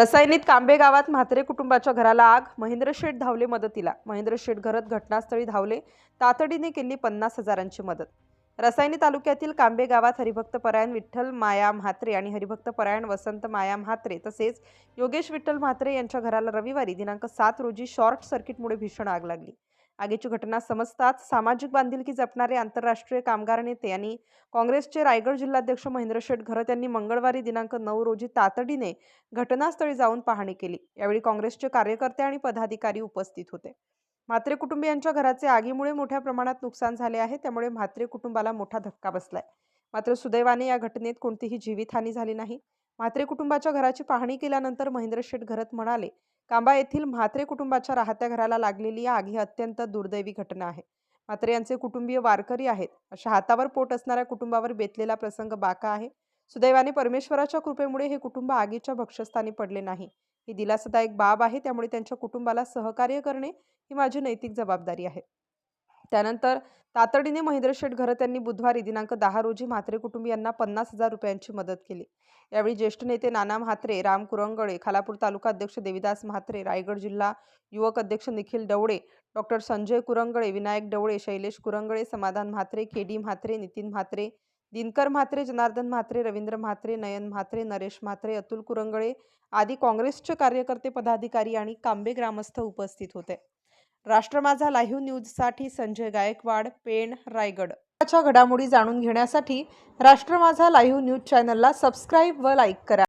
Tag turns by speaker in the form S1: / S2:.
S1: रसायनीत कांबे गावात म्हात्रे कुटुंबाच्या घराला आग महेंद्र शेठ धावले मदतीला. महेंद्र शेठ घरत घटनास्थळी धावले तातडीने केली पन्नास हजारांची मदत. रसायनी तालुक्यातील कांबे गावात हरिभक्त परायण विठ्ठल माया म्हात्रे आणि हरिभक्त परायण वसंत माया म्हात्रे तसेच योगेश विठ्ठल म्हात्रे यांच्या घराला रविवारी दिनांक सात रोजी शॉर्ट सर्किटमुळे भीषण आग लागली. आगीची घटना समजताच सामाजिक बांधिलकी जपणारे आंतरराष्ट्रीय कामगार नेते आणि काँग्रेसचे रायगड जिल्हाध्यक्ष महेंद्र शेठ घरत यांनी मंगळवारी दिनांक नऊ रोजी तातडीने घटनास्थळी जाऊन पाहणी केली. यावेळी काँग्रेसचे कार्यकर्ते आणि पदाधिकारी उपस्थित होते. म्हात्रे कुटुंबियांच्या घराचे आगीमुळे मोठ्या प्रमाणात नुकसान झाले आहे त्यामुळे म्हात्रे कुटुंबाला मोठा धक्का बसलाय. मात्र सुदैवाने या घटनेत कोणतीही जीवितहानी झाली नाही. म्हात्रे कुटुंबाच्या घराची पाहणी केल्यानंतर महेंद्र शेठ घरत म्हणाले कांबा येथील म्हात्रे कुटुंबाच्या राहत्या घराला लागलेली आग ही अत्यंत दुर्दैवी घटना आहे. म्हात्रे यांचे कुटुंबीय वारकरी आहेत. अशा हातावर पोट असणाऱ्या कुटुंबावर बेतलेला प्रसंग बाका आहे. सुदैवाने परमेश्वराच्या कृपेमुळे हे कुटुंब आगीच्या भक्षस्थानी पडले नाही. ही दिलासदायक बाब आहे. त्यामुळे त्यांच्या कुटुंबाला सहकार्य करणे ही माझी नैतिक जबाबदारी आहे. त्यानंतर तातडीने महेंद्र शेठ घरत यांनी बुधवारी दिनांक दहा रोजी म्हात्रे कुटुंबियांना पन्नास हजार रुपयांची मदत केली. यावेळी ज्येष्ठ नेते नाना म्हात्रे राम कुरंगळे खालापूर तालुका अध्यक्ष देविदास म्हात्रे रायगड जिल्हा युवक अध्यक्ष Nikhil Dawale doctor Sanjay Kurangale Vinayak Dawale Shailesh Kurangale Samadhan Mhatre K D Mhatre Nitin Mhatre Dinkar Mhatre Janardan Mhatre Ravindra Mhatre Nayan Mhatre Naresh Mhatre Atul Kurangale आदी काँग्रेसचे कार्यकर्ते पदाधिकारी आणि कांबे ग्रामस्थ उपस्थित होते. राष्ट्र माझा लाईव्ह न्यूजसाठी संजय गायकवाड पेण रायगड. घडामोडी जाणून घेण्यासाठी राष्ट्र माझा लाईव्ह न्यूज चॅनलला सबस्क्राईब व लाईक करा.